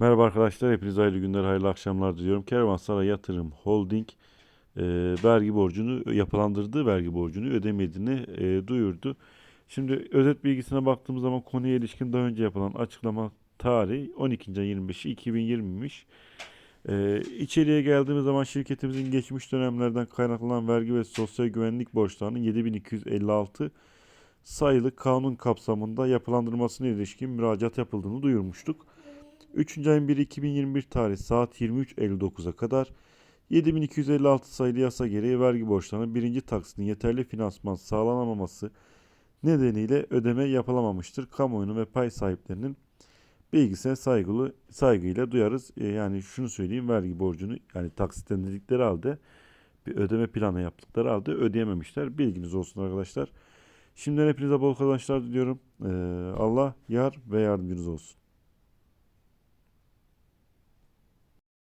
Merhaba arkadaşlar, hepinize hayırlı günler, hayırlı akşamlar diliyorum. Kervansaray Yatırım Holding e, vergi borcunu, yapılandırdığı vergi borcunu ödemediğini e, duyurdu. Şimdi özet bilgisine baktığımız zaman konuya ilişkin daha önce yapılan açıklama tarihi 12. ay 25'i 2020'miş. E, içeriye geldiğimiz zaman şirketimizin geçmiş dönemlerden kaynaklanan vergi ve sosyal güvenlik borçlarının 7256 sayılı kanun kapsamında yapılandırmasına ilişkin müracaat yapıldığını duyurmuştuk. 3. ayın 1 2021 tarih saat 23.59'a kadar 7256 sayılı yasa gereği vergi borçlarının birinci taksitinin yeterli finansman sağlanamaması nedeniyle ödeme yapılamamıştır. Kamuoyunun ve pay sahiplerinin bilgisine saygılı saygıyla duyarız. E, yani şunu söyleyeyim vergi borcunu yani taksitlendirdikleri halde bir ödeme planı yaptıkları halde ödeyememişler. Bilginiz olsun arkadaşlar. Şimdiden hepinize bol kazançlar diliyorum. E, Allah yar ve yardımcınız olsun.